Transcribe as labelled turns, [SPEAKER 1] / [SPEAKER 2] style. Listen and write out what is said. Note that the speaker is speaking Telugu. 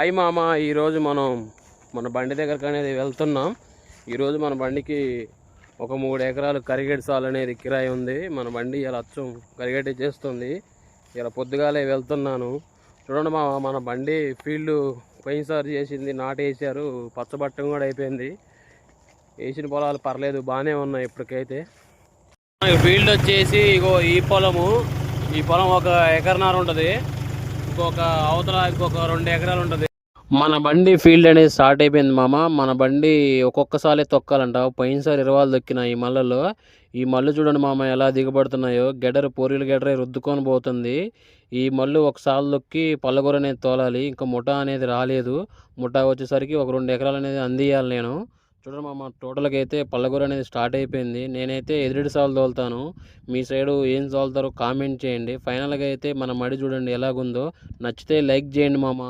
[SPEAKER 1] అయ్యి మామ ఈరోజు మనం మన బండి దగ్గరకు అనేది వెళ్తున్నాం. ఈరోజు మన బండికి ఒక మూడు ఎకరాలు కరిగేటి సాల్ అనేది కిరాయి ఉంది. మన బండి ఇలా అచ్చం కరిగేటి చేస్తుంది. ఇలా పొద్దుగాలే వెళ్తున్నాను. చూడండి మామ మన బండి ఫీల్డ్ పోయినసారి చేసింది నాటేసారు పచ్చబట్టం కూడా అయిపోయింది. వేసిన పొలాలు పర్లేదు బాగానే ఉన్నాయి ఇప్పటికైతే. ఫీల్డ్ వచ్చేసి ఇగో ఈ పొలము. ఈ పొలం ఒక ఎకరన్నర ఉంటుంది. ఇంకొక అవతల ఇంకొక రెండు ఎకరాలు ఉంటుంది. మన బండి ఫీల్డ్ అనేది స్టార్ట్ అయిపోయింది మామ. మన బండి ఒక్కొక్కసారి తొక్కాలంట. పోయినసారి ఇరవాలు తొక్కిన ఈ మళ్ళలో ఈ మళ్ళు చూడండి మామ ఎలా దిగబడుతున్నాయో. గెడర పూరీలు గెడరే రుద్దుకొని పోతుంది. ఈ మళ్ళు ఒకసారి తొక్కి పల్లగూర అనేది తోలాలి. ఇంకా ముఠా అనేది రాలేదు. ముఠా వచ్చేసరికి ఒక రెండు ఎకరాలు అనేది అందియాలి నేను. చూడండి మామ టోటల్గా అయితే పల్లగూర అనేది స్టార్ట్ అయిపోయింది. నేనైతే ఎదురుడి సార్లు తోలుతాను. మీ సైడు ఏం తోలుతారో కామెంట్ చేయండి. ఫైనల్గా అయితే మన మడి చూడండి ఎలాగుందో. నచ్చితే లైక్ చేయండి మామ.